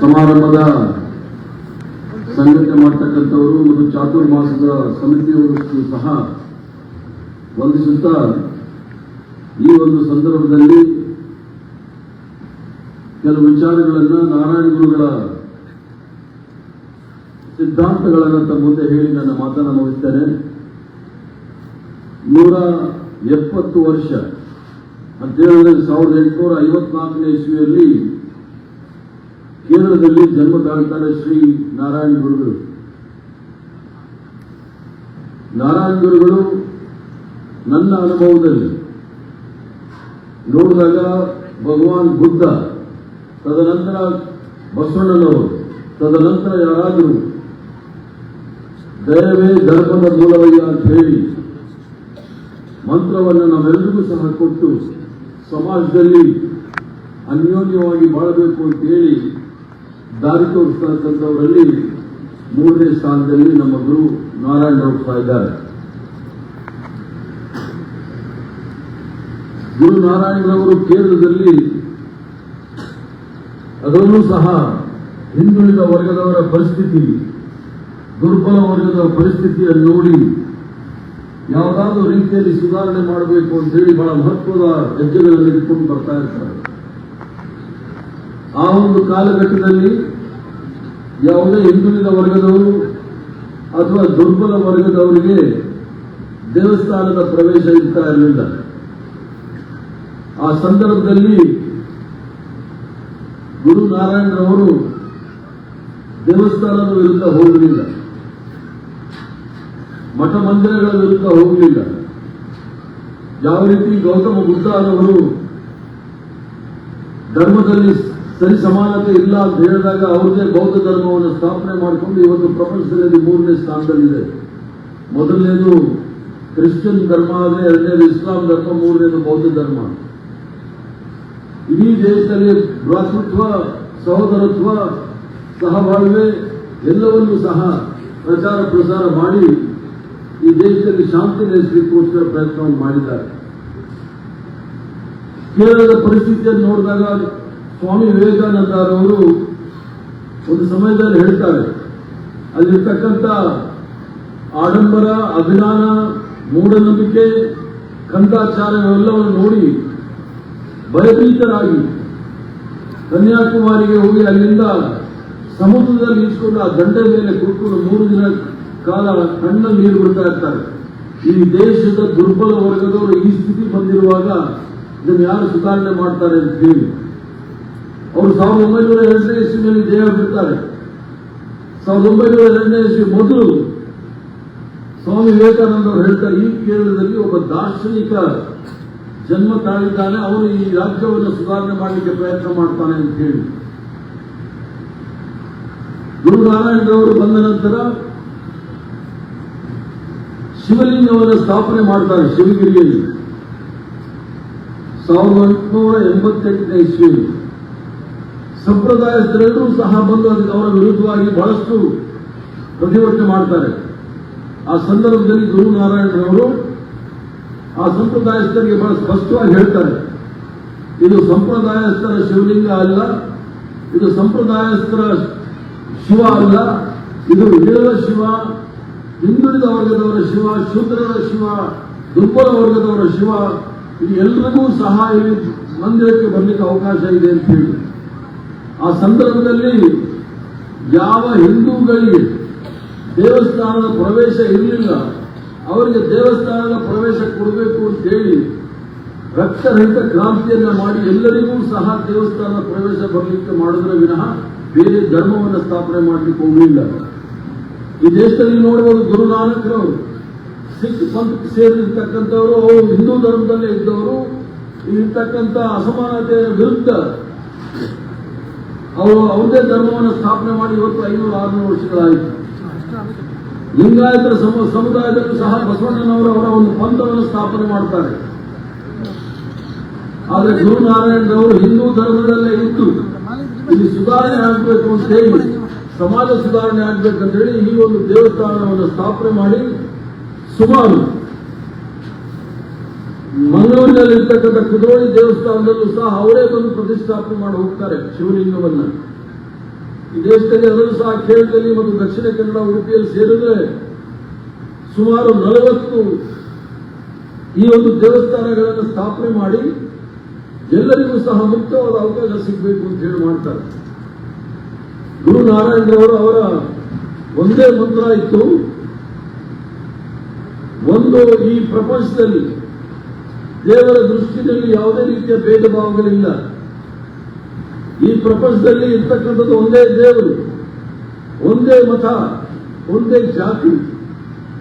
ಸಮಾರಂಭದ ಸಂಘಟನೆ ಮಾಡ್ತಕ್ಕಂಥವರು ಮತ್ತು ಚಾತುರ್ಮಾಸದ ಸಮಿತಿಯವರು ಸಹ ವಂದಿಸುತ್ತಾ ಈ ಒಂದು ಸಂದರ್ಭದಲ್ಲಿ ಕೆಲವು ವಿಚಾರಗಳನ್ನು ನಾರಾಯಣ ಗುರುಗಳ ಸಿದ್ಧಾಂತಗಳನ್ನು ತಮ್ಮ ಮುಂದೆ ಹೇಳಿ ನನ್ನ ಮಾತನ್ನು ಮುಗಿಸ್ತೇನೆ. ನೂರ ಎಪ್ಪತ್ತು ವರ್ಷ, ಹದಿನೇಳನೇ ಸಾವಿರದ ಎಂಟುನೂರ ಐವತ್ನಾಲ್ಕನೇ ಇಸ್ವಿಯಲ್ಲಿ ಕೇರಳದಲ್ಲಿ ಜನ್ಮ ತಾಳ್ತಾರೆ ಶ್ರೀ ನಾರಾಯಣ ಗುರುಗಳು. ನಾರಾಯಣ ಗುರುಗಳು ನನ್ನ ಅನುಭವದಲ್ಲಿ ನೋಡಿದಾಗ ಭಗವಾನ್ ಬುದ್ಧ, ತದನಂತರ ಬಸವಣ್ಣನವರು, ತದನಂತರ ಯಾರಾದರೂ ದಯವೇ ಧರ್ಮದ ಮೂಲವಯ್ಯ ಅಂತ ಹೇಳಿ ಮಂತ್ರವನ್ನು ನಾವೆಲ್ಲರಿಗೂ ಸಹ ಕೊಟ್ಟು ಸಮಾಜದಲ್ಲಿ ಅನ್ಯೋನ್ಯವಾಗಿ ಬಾಳಬೇಕು ಅಂತ ದಾರಿ ತೋರಿಸ್ತಕ್ಕಂಥವರಲ್ಲಿ ಮೂರನೇ ಸ್ಥಾನದಲ್ಲಿ ನಮ್ಮ ಗುರು ನಾರಾಯಣ ಹೋಗ್ತಾ ಇದ್ದಾರೆ. ಗುರು ನಾರಾಯಣರವರು ಕೇರಳದಲ್ಲಿ ಅದರಲ್ಲೂ ಸಹ ಹಿಂದುಳಿದ ವರ್ಗದವರ ಪರಿಸ್ಥಿತಿ, ದುರ್ಬಲ ವರ್ಗದ ಪರಿಸ್ಥಿತಿಯನ್ನು ನೋಡಿ ಯಾವುದಾದ್ರೂ ರೀತಿಯಲ್ಲಿ ಸುಧಾರಣೆ ಮಾಡಬೇಕು ಅಂತ ಹೇಳಿ ಬಹಳ ಮಹತ್ವದ ಹೆಜ್ಜೆಗಳನ್ನು ಇಟ್ಕೊಂಡು ಬರ್ತಾ ಇರ್ತಾರೆ. ಆ ಒಂದು ಕಾಲಘಟ್ಟದಲ್ಲಿ ಯಾವುದೇ ಹಿಂದುಳಿದ ವರ್ಗದವರು ಅಥವಾ ದುರ್ಬಲ ವರ್ಗದವರಿಗೆ ದೇವಸ್ಥಾನದ ಪ್ರವೇಶ ಇರ್ತಾ ಇರಲಿಲ್ಲ. ಆ ಸಂದರ್ಭದಲ್ಲಿ ಗುರು ನಾರಾಯಣರವರು ದೇವಸ್ಥಾನದ ವಿರುದ್ಧ ಹೋಗಲಿಲ್ಲ. ಮಠ ಮಂದಿರಗಳ ವಿರುದ್ಧ ಹೋಗಲಿಲ್ಲ. ಯಾವ ರೀತಿ ಗೌತಮ ಬುದ್ಧನವರು ಧರ್ಮದಲ್ಲಿ ಸರಿ ಸಮಾನತೆ ಇಲ್ಲ ಅಂತ ಹೇಳಿದಾಗ ಅವ್ರದೇ ಬೌದ್ಧ ಧರ್ಮವನ್ನು ಸ್ಥಾಪನೆ ಮಾಡಿಕೊಂಡು ಇವತ್ತು ಪ್ರಪಂಚದಲ್ಲಿ ಮೂರನೇ ಸ್ಥಾನದಲ್ಲಿದೆ. ಮೊದಲನೇದು ಕ್ರಿಶ್ಚಿಯನ್ ಧರ್ಮ ಆದರೆ ಎರಡನೇದು ಇಸ್ಲಾಂ ಧರ್ಮ, ಮೂರನೇದು ಬೌದ್ಧ ಧರ್ಮ. ಇಡೀ ದೇಶದಲ್ಲಿ ಭ್ರಾತೃತ್ವ, ಸಹೋದರತ್ವ, ಸಹಬಾಳ್ವೆ ಎಲ್ಲವನ್ನೂ ಸಹ ಪ್ರಚಾರ ಪ್ರಸಾರ ಮಾಡಿ ಈ ದೇಶದಲ್ಲಿ ಶಾಂತಿ ನೆಲೆಸಲಿಕ್ಕೋಸ್ಕರ ಪ್ರಯತ್ನವನ್ನು ಮಾಡಿದ್ದಾರೆ. ಕೇರಳದ ಪರಿಸ್ಥಿತಿಯನ್ನು ನೋಡಿದಾಗ ಸ್ವಾಮಿ ವಿವೇಕಾನಂದರವರು ಒಂದು ಸಮಯದಲ್ಲಿ ಹೇಳ್ತಾರೆ, ಅಲ್ಲಿರ್ತಕ್ಕಂಥ ಆಡಂಬರ, ಅಭಿಮಾನ, ಮೂಢನಂಬಿಕೆ ಕಂದಾಚಾರಗಳೆಲ್ಲವನ್ನು ನೋಡಿ ಭಯಭೀತರಾಗಿ ಕನ್ಯಾಕುಮಾರಿಗೆ ಹೋಗಿ ಅಲ್ಲಿಂದ ಸಮುದ್ರದಲ್ಲಿ ಈಸ್ಕೊಂಡು ಆ ದಂಡೆ ಮೇಲೆ ಕೂತ್ಕೊಂಡು ಮೂರು ದಿನ ಕಾಲ ಕಣ್ಣಲ್ಲಿ ನೀರು ಬಿಡ್ತಾ ಇರ್ತಾರೆ. ಈ ದೇಶದ ದುರ್ಬಲ ವರ್ಗದವರು ಈ ಸ್ಥಿತಿ ಬಂದಿರುವಾಗ ಇದನ್ನು ಯಾರು ಸುಧಾರಣೆ ಮಾಡ್ತಾರೆ ಅಂತ ಹೇಳಿ. ಅವರು ಸಾವಿರದ ಒಂಬೈನೂರ ಎರಡನೇ ಇಸ್ವಿನಲ್ಲಿ ಜಯ ಬಿಡ್ತಾರೆ ಸಾವಿರದ ಒಂಬೈನೂರ ಎರಡನೇ ಇಸ್ವಿ ಮೊದಲು ಸ್ವಾಮಿ ವಿವೇಕಾನಂದ ಅವರು ಹೇಳ್ತಾರೆ, ಈ ಕೇರಳದಲ್ಲಿ ಒಬ್ಬ ದಾರ್ಶನಿಕ ಜನ್ಮ ತಾಳಿದ್ದಾನೆ, ಅವನು ಈ ರಾಜ್ಯವನ್ನು ಸುಧಾರಣೆ ಮಾಡಲಿಕ್ಕೆ ಪ್ರಯತ್ನ ಮಾಡ್ತಾನೆ ಅಂತ ಹೇಳಿ. ಗುರು ನಾರಾಯಣರವರು ಬಂದ ನಂತರ ಶಿವಲಿಂಗವನ್ನು ಸ್ಥಾಪನೆ ಮಾಡ್ತಾರೆ ಶಿವಗಿರಿಯಲ್ಲಿ. ಸಾವಿರದ ಎಂಟುನೂರ ಎಂಬತ್ತೆಂಟನೇ ಇಸ್ವಿಯಲ್ಲಿ. ಸಂಪ್ರದಾಯಸ್ಥರೆಲ್ಲರೂ ಸಹ ಬಂದು ಅದಕ್ಕೆ ಅವರ ವಿರುದ್ಧವಾಗಿ ಬಹಳಷ್ಟು ಪ್ರತಿಭಟನೆ ಮಾಡ್ತಾರೆ. ಆ ಸಂದರ್ಭದಲ್ಲಿ ಗುರು ನಾರಾಯಣರವರು ಆ ಸಂಪ್ರದಾಯಸ್ಥರಿಗೆ ಬಹಳ ಸ್ಪಷ್ಟವಾಗಿ ಹೇಳ್ತಾರೆ. ಇದು ಸಂಪ್ರದಾಯಸ್ಥರ ಶಿವಲಿಂಗ ಅಲ್ಲ, ಇದು ಸಂಪ್ರದಾಯಸ್ಥರ ಶಿವ ಅಲ್ಲ, ಇದು ವಿಜಯದ ಶಿವ, ಹಿಂದುಳಿದ ವರ್ಗದವರ ಶಿವ, ಶೂದ್ರರ ಶಿವ, ದುರ್ಬಲ ವರ್ಗದವರ ಶಿವ, ಇದು ಎಲ್ರಿಗೂ ಸಹ ಇಲ್ಲಿ ಮಂದಿರಕ್ಕೆ ಬರಲಿಕ್ಕೆ ಅವಕಾಶ ಇದೆ ಅಂತ ಹೇಳಿ. ಆ ಸಂದರ್ಭದಲ್ಲಿ ಯಾವ ಹಿಂದೂಗಳಿಗೆ ದೇವಸ್ಥಾನದ ಪ್ರವೇಶ ಇರಲಿಲ್ಲ, ಅವರಿಗೆ ದೇವಸ್ಥಾನದ ಪ್ರವೇಶ ಕೊಡಬೇಕು ಅಂತ ಹೇಳಿ ರಕ್ತರಹಿತ ಕ್ರಾಂತಿಯನ್ನ ಮಾಡಿ ಎಲ್ಲರಿಗೂ ಸಹ ದೇವಸ್ಥಾನದ ಪ್ರವೇಶ ಬರಲಿಕ್ಕೆ ಮಾಡಿದ್ರೆ ವಿನಃ ಬೇರೆ ಧರ್ಮವನ್ನು ಸ್ಥಾಪನೆ ಮಾಡಲಿಕ್ಕೆ ಹೋಗಲಿಲ್ಲ. ಈ ದೇಶದಲ್ಲಿ ನೋಡುವುದು ಗುರು ನಾನಕರವರು ಸಿಖ್ ಪಂಥಕ್ಕೆ ಸೇರಿರ್ತಕ್ಕಂಥವರು, ಅವರು ಹಿಂದೂ ಧರ್ಮದಲ್ಲೇ ಇದ್ದವರು ಇರ್ತಕ್ಕಂಥ ಅಸಮಾನತೆಯ ವಿರುದ್ಧ ಅವರು ಅವರದೇ ಧರ್ಮವನ್ನು ಸ್ಥಾಪನೆ ಮಾಡಿ ಇವತ್ತು ಐನೂರು, ಆರುನೂರು ವರ್ಷಗಳಾಯಿತು. ಲಿಂಗಾಯತರ ಸಮ, ಸಮುದಾಯದಲ್ಲೂ ಸಹ ಬಸವಣ್ಣನವರು ಅವರ ಒಂದು ಪಂಥವನ್ನು ಸ್ಥಾಪನೆ ಮಾಡ್ತಾರೆ. ಆದರೆ ಗುರುನಾರಾಯಣರವರು ಹಿಂದೂ ಧರ್ಮದಲ್ಲೇ ಇತ್ತು. ಇಲ್ಲಿ ಸುಧಾರಣೆ ಆಗಬೇಕು ಅಂತ ಹೇಳಿ, ಸಮಾಜ ಸುಧಾರಣೆ ಆಗಬೇಕಂತ ಹೇಳಿ ಈ ಒಂದು ದೇವಸ್ಥಾನವನ್ನು ಸ್ಥಾಪನೆ ಮಾಡಿ ಸುಮಾರು ಮಂಗಳೂರಿನಲ್ಲಿ ಇರ್ತಕ್ಕಂಥ ಕುದ್ರೋಳಿ ದೇವಸ್ಥಾನದಲ್ಲೂ ಸಹ ಅವರೇ ಬಂದು ಪ್ರತಿಷ್ಠಾಪನೆ ಮಾಡಿ ಹೋಗ್ತಾರೆ ಶಿವಲಿಂಗವನ್ನ. ಈ ದೇಶದಲ್ಲಿ ಅದರಲ್ಲೂ ಸಹ ಕೇರಳದಲ್ಲಿ ಮತ್ತು ದಕ್ಷಿಣ ಕನ್ನಡ, ಉಡುಪಿಯಲ್ಲಿ ಸೇರಿದ್ರೆ ಸುಮಾರು ನಲವತ್ತು ಈ ಒಂದು ದೇವಸ್ಥಾನಗಳನ್ನು ಸ್ಥಾಪನೆ ಮಾಡಿ ಎಲ್ಲರಿಗೂ ಸಹ ಮುಕ್ತವಾದ ಅವಕಾಶ ಸಿಗಬೇಕು ಅಂತ ಹೇಳಿ ಮಾಡ್ತಾರೆ. ಗುರು ನಾರಾಯಣರವರು ಅವರ ಒಂದೇ ಮಂತ್ರ ಇತ್ತು, ಒಂದು ಈ ಪ್ರಪಂಚದಲ್ಲಿ ದೇವರ ದೃಷ್ಟಿಯಲ್ಲಿ ಯಾವುದೇ ರೀತಿಯ ಭೇದ ಭಾವಗಳಿಲ್ಲ ಈ ಪ್ರಪಂಚದಲ್ಲಿ ಇರ್ತಕ್ಕಂಥದ್ದು ಒಂದೇ ದೇವರು, ಒಂದೇ ಮತ, ಒಂದೇ ಜಾತಿ.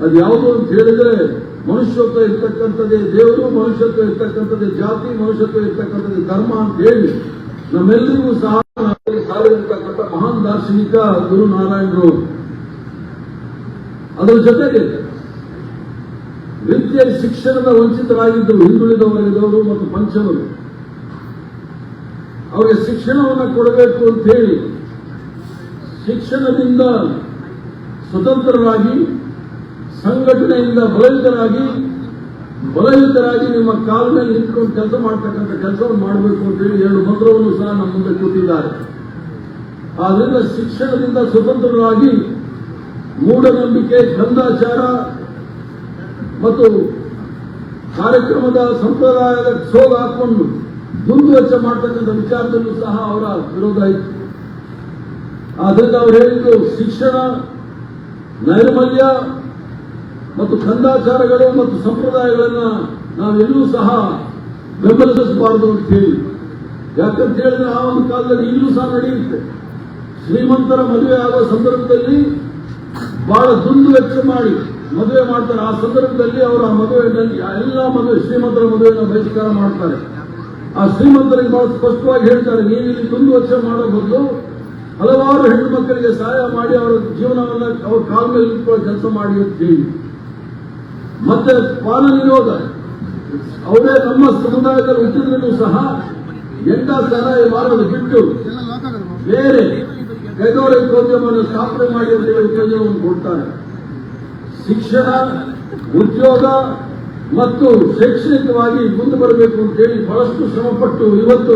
ಅದು ಯಾವುದು ಅಂತ ಹೇಳಿದ್ರೆ, ಮನುಷ್ಯತ್ವ ಇರ್ತಕ್ಕಂಥದ್ದೇ ದೇವರು, ಮನುಷ್ಯತ್ವ ಇರ್ತಕ್ಕಂಥದ್ದೇ ಜಾತಿ, ಮನುಷ್ಯತ್ವ ಇರ್ತಕ್ಕಂಥದ್ದೇ ಧರ್ಮ ಅಂತ ಹೇಳಿ, ನಮ್ಮೆಲ್ಲರಿಗೂ ಸಹ ಸಾರಿರ್ತಕ್ಕಂಥ ಮಹಾನ್ ದಾರ್ಶನಿಕ ಗುರು ನಾರಾಯಣರು ಅದರ ಜೊತೆಗೆ ವಿದ್ಯೆ ಶಿಕ್ಷಣದ ವಂಚಿತರಾಗಿದ್ದರು ಹಿಂದುಳಿದ ವರ್ಗದವರು ಮತ್ತು ಪಂಚರು. ಅವರಿಗೆ ಶಿಕ್ಷಣವನ್ನು ಕೊಡಬೇಕು ಅಂತ ಹೇಳಿ ಶಿಕ್ಷಣದಿಂದ ಸ್ವತಂತ್ರರಾಗಿ, ಸಂಘಟನೆಯಿಂದ ಬಲಯುತರಾಗಿ ಬಲಯುತರಾಗಿ ನಿಮ್ಮ ಕಾಲದಲ್ಲಿ ನಿಂತ್ಕೊಂಡು ಕೆಲಸ ಮಾಡ್ತಕ್ಕಂಥ ಕೆಲಸವನ್ನು ಮಾಡಬೇಕು ಅಂತ ಹೇಳಿ ಎರಡು ಮಂತ್ರವನ್ನು ಸಹ ನಮ್ಮ ಮುಂದೆ ಕೊಟ್ಟಿದ್ದಾರೆ ಆದ್ರಿಂದ ಶಿಕ್ಷಣದಿಂದ ಸ್ವತಂತ್ರರಾಗಿ ಮೂಢನಂಬಿಕೆ ಕಂದಾಚಾರ ಮತ್ತು ಕಾರ್ಯಕ್ರಮದ ಸಂಪ್ರದಾಯದ ಸೋಗ ಹಾಕೊಂಡು ದುಂದುವೆಚ್ಚ ಮಾಡ್ತಕ್ಕಂಥ ವಿಚಾರದಲ್ಲೂ ಸಹ ಅವರ ವಿರೋಧ ಇತ್ತು. ಆದ್ದರಿಂದ ಅವರು ಹೇಳಿದ್ದು ಶಿಕ್ಷಣ, ನೈರ್ಮಲ್ಯ ಮತ್ತು ಕಂದಾಚಾರಗಳು ಮತ್ತು ಸಂಪ್ರದಾಯಗಳನ್ನ ನಾವೆಲ್ಲೂ ಸಹ ಬೆಂಬಲಿಸಬಾರದು ಅಂತ ಹೇಳಿ. ಯಾಕಂತ ಹೇಳಿದ್ರೆ ಆ ಒಂದು ಕಾಲದಲ್ಲಿ ಇಲ್ಲೂ ಸಹ ನಡೆಯುತ್ತೆ. ಶ್ರೀಮಂತರ ಮದುವೆ ಆಗುವ ಸಂದರ್ಭದಲ್ಲಿ ಬಹಳ ದುಂದು ವೆಚ್ಚ ಮಾಡಿ ಮದುವೆ ಮಾಡ್ತಾರೆ. ಆ ಸಂದರ್ಭದಲ್ಲಿ ಅವರು ಆ ಮದುವೆಯಲ್ಲಿ ಎಲ್ಲ ಮದುವೆ, ಶ್ರೀಮಂತರ ಮದುವೆಯನ್ನು ಬಹಿಷ್ಕಾರ ಮಾಡ್ತಾರೆ. ಆ ಶ್ರೀಮಂತರಿಗೆ ಬಹಳ ಸ್ಪಷ್ಟವಾಗಿ ಹೇಳ್ತಾರೆ ನೀವು ಇಲ್ಲಿ ಒಂದು ವರ್ಷ ಮಾಡೋ ಬದಲು ಹಲವಾರು ಹೆಣ್ಣು ಮಕ್ಕಳಿಗೆ ಸಹಾಯ ಮಾಡಿ ಅವರ ಜೀವನವನ್ನ ಅವ್ರ ಕಾಲ ಮೇಲೆ ನಿಂತ್ಕೊಳ್ಳೋ ಕೆಲಸ ಮಾಡಿ ಮತ್ತೆ ಪಾನ ನಿರೋಧ ಅವರೇ ನಮ್ಮ ಸಮುದಾಯದಲ್ಲಿ ಹುಟ್ಟಿದ್ರೂ ಸಹ ಎಂಟ ಸಹಾಯ ಮಾಡೋದು ಬಿಟ್ಟು ಬೇರೆ ಕೈಗಾರಿಕೋದ್ಯಮವನ್ನು ಸ್ಥಾಪನೆ ಮಾಡಿ ಉತ್ತೇಜನವನ್ನು ಕೊಡ್ತಾರೆ. ಶಿಕ್ಷಣ, ಉದ್ಯೋಗ ಮತ್ತು ಶೈಕ್ಷಣಿಕವಾಗಿ ಮುಂದೆ ಬರಬೇಕು ಅಂತ ಹೇಳಿ ಬಹಳಷ್ಟು ಶ್ರಮಪಟ್ಟು ಇವತ್ತು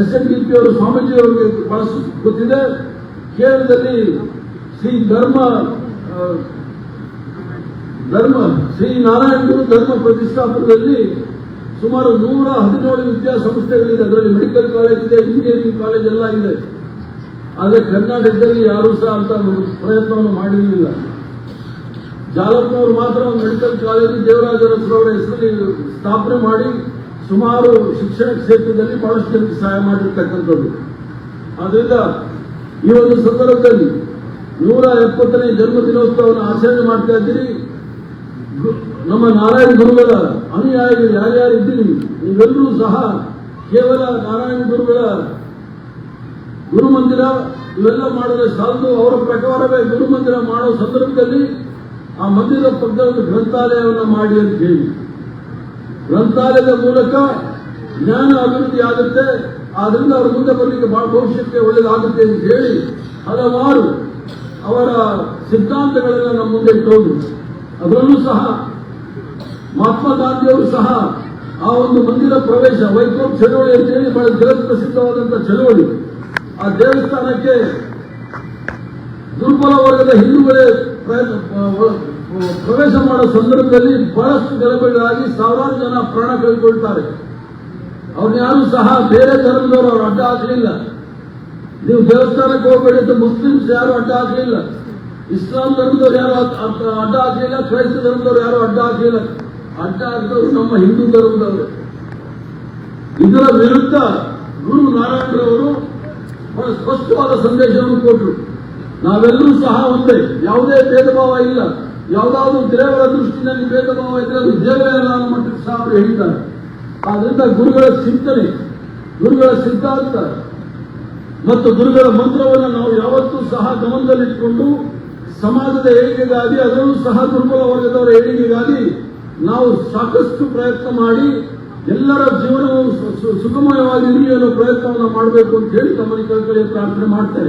ಎಸ್ ಎನ್ ಡಿ ಪಿ ಅವರು ಸ್ವಾಮೀಜಿ ಬಹಳಷ್ಟು ಗೊತ್ತಿದೆ. ಕೇರಳದಲ್ಲಿ ಶ್ರೀ ಧರ್ಮ ಧರ್ಮ, ಶ್ರೀ ನಾರಾಯಣಗುರು ಧರ್ಮ ಪ್ರತಿಷ್ಠಾಪನದಲ್ಲಿ ಸುಮಾರು ನೂರ ಹದಿನೇಳು ವಿದ್ಯಾಸಂಸ್ಥೆಗಳಿದೆ. ಅದರಲ್ಲಿ ಮೆಡಿಕಲ್ ಕಾಲೇಜ್ ಇದೆ, ಇಂಜಿನಿಯರಿಂಗ್ ಕಾಲೇಜ್ ಎಲ್ಲ ಇದೆ. ಆದರೆ ಕರ್ನಾಟಕದಲ್ಲಿ ಯಾರೂ ಸಹ ಅಂತ ಪ್ರಯತ್ನವನ್ನು ಮಾಡಿರಲಿಲ್ಲ. ಜಾಲಪ್ಪನವರು ಮಾತ್ರ ಒಂದು ಮೆಡಿಕಲ್ ಕಾಲೇಜು ದೇವರಾಜರ ಅವರ ಹೆಸರಲ್ಲಿ ಸ್ಥಾಪನೆ ಮಾಡಿ ಸುಮಾರು ಶಿಕ್ಷಣ ಕ್ಷೇತ್ರದಲ್ಲಿ ಬಹಳಷ್ಟು ಜನಕ್ಕೆ ಸಹಾಯ ಮಾಡಿರ್ತಕ್ಕಂಥದ್ದು. ಆದ್ರಿಂದ ಈ ಒಂದು ಸಂದರ್ಭದಲ್ಲಿ ನೂರ ಎಪ್ಪತ್ತನೇ ಜನ್ಮ ದಿನೋತ್ಸವವನ್ನು ಆಚರಣೆ ಮಾಡ್ತಾ ಇದ್ದೀರಿ. ನಮ್ಮ ನಾರಾಯಣ ಗುರುಗಳ ಅನುಯಾಯಿಗಳು ಯಾರ್ಯಾರಿದ್ದೀರಿ ನೀವೆಲ್ಲರೂ ಸಹ ಕೇವಲ ನಾರಾಯಣ ಗುರುಗಳ ಗುರುಮಂದಿರ ಇವೆಲ್ಲ ಮಾಡಿದ್ರೆ ಸಾಲದು. ಅವರ ಪ್ರಕಾರವೇ ಗುರುಮಂದಿರ ಮಾಡೋ ಸಂದರ್ಭದಲ್ಲಿ ಆ ಮಂದಿರ ಪಕ್ಕದ ಒಂದು ಗ್ರಂಥಾಲಯವನ್ನು ಮಾಡಿ ಅಂತ ಹೇಳಿ. ಗ್ರಂಥಾಲಯದ ಮೂಲಕ ಜ್ಞಾನ ಅಭಿವೃದ್ಧಿ ಆಗುತ್ತೆ, ಆದ್ರಿಂದ ಅವರು ಮುಂದೆ ಬರಲಿಕ್ಕೆ ಬಹಳ ಭವಿಷ್ಯಕ್ಕೆ ಒಳ್ಳೆಯದಾಗುತ್ತೆ ಅಂತ ಹೇಳಿ ಹಲವಾರು ಅವರ ಸಿದ್ಧಾಂತಗಳನ್ನು ನಮ್ಮ ಮುಂದೆ ಇಟ್ಟೋದು. ಅದರಲ್ಲೂ ಸಹ ಮಹಾತ್ಮ ಗಾಂಧಿಯವರು ಸಹ ಆ ಒಂದು ಮಂದಿರ ಪ್ರವೇಶ ವೈಕೋಪ್ ಅಂತ ಹೇಳಿ ಬಹಳ ಜಗತ್ ಚಳವಳಿ. ಆ ದೇವಸ್ಥಾನಕ್ಕೆ ದುರ್ಬಲ ವರ್ಗದ ಹಿಂದೂಗಳೇ ಪ್ರವೇಶ ಮಾಡೋ ಸಂದರ್ಭದಲ್ಲಿ ಬಹಳಷ್ಟು ಗಲಭೆಗಳಾಗಿ ಸಾವಿರಾರು ಜನ ಪ್ರಾಣ ಕಳೆದುಕೊಳ್ತಾರೆ. ಅವ್ರನ್ನ ಯಾರು ಸಹ ಬೇರೆ ಧರ್ಮದವರು ಅವ್ರು ಅಡ್ಡ ಹಾಕಲಿಲ್ಲ. ನೀವು ದೇವಸ್ಥಾನಕ್ಕೆ ಹೋಗಬೇಡಿ ಅಂತ ಮುಸ್ಲಿಮ್ಸ್ ಯಾರು ಅಡ್ಡ ಹಾಕಲಿಲ್ಲ. ಇಸ್ಲಾಂ ಧರ್ಮದವ್ರು ಯಾರು ಅಡ್- ಅಡ್- ಅಡ್ಡ ಹಾಕಲಿಲ್ಲ, ಕ್ರೈಸ್ತ ಧರ್ಮದವ್ರು ಯಾರು ಅಡ್ಡ ಹಾಕಲಿಲ್ಲ. ಅಡ್ಡ ಹಾಕಿದವರು ನಮ್ಮ ಹಿಂದೂ ಧರ್ಮದವರು. ಇದರ ವಿರುದ್ಧ ಗುರು ನಾರಾಯಣರವರು ಬಹಳ ಸ್ಪಷ್ಟವಾದ ಸಂದೇಶವನ್ನು ಕೊಟ್ಟರು ನಾವೆಲ್ಲರೂ ಸಹ ಒಂದೇ. ಯಾವುದೇ ಭೇದ ಭಾವ ಇಲ್ಲ. ಯಾವುದಾದ್ರೂ ದೇವರ ದೃಷ್ಟಿನಲ್ಲಿ ಭೇದ ಭಾವ ಇದ್ರೆ ಅದು ದೇವರೇ ಅಲ್ಲ ಮಟ್ಟಕ್ಕೆ ಸಹ ಅವರು ಹೇಳ್ತಾರೆ ಆದ್ರಿಂದ ಗುರುಗಳ ಚಿಂತನೆ, ಗುರುಗಳ ಸಿದ್ಧಾಂತ ಮತ್ತು ಗುರುಗಳ ಮಂತ್ರವನ್ನು ನಾವು ಯಾವತ್ತೂ ಸಹ ಗಮನದಲ್ಲಿಟ್ಟುಕೊಂಡು ಸಮಾಜದ ಏಳಿಗೆಗಾಗಿ, ಅದರಲ್ಲೂ ಸಹ ದುರ್ಬಲ ವರ್ಗದವರ ಏಳಿಗೆಗಾಗಿ ನಾವು ಸಾಕಷ್ಟು ಪ್ರಯತ್ನ ಮಾಡಿ ಎಲ್ಲರ ಜೀವನವು ಸು- ಸು- ಸುಗಮವಾಗಿ ಇರಲಿ ಅನ್ನೋ ಪ್ರಯತ್ನವನ್ನು ಮಾಡಬೇಕು ಅಂತ ಹೇಳಿ ಕಳ್ಕಳಿ ಪ್ರಾರ್ಥನೆ ಮಾಡ್ತಾರೆ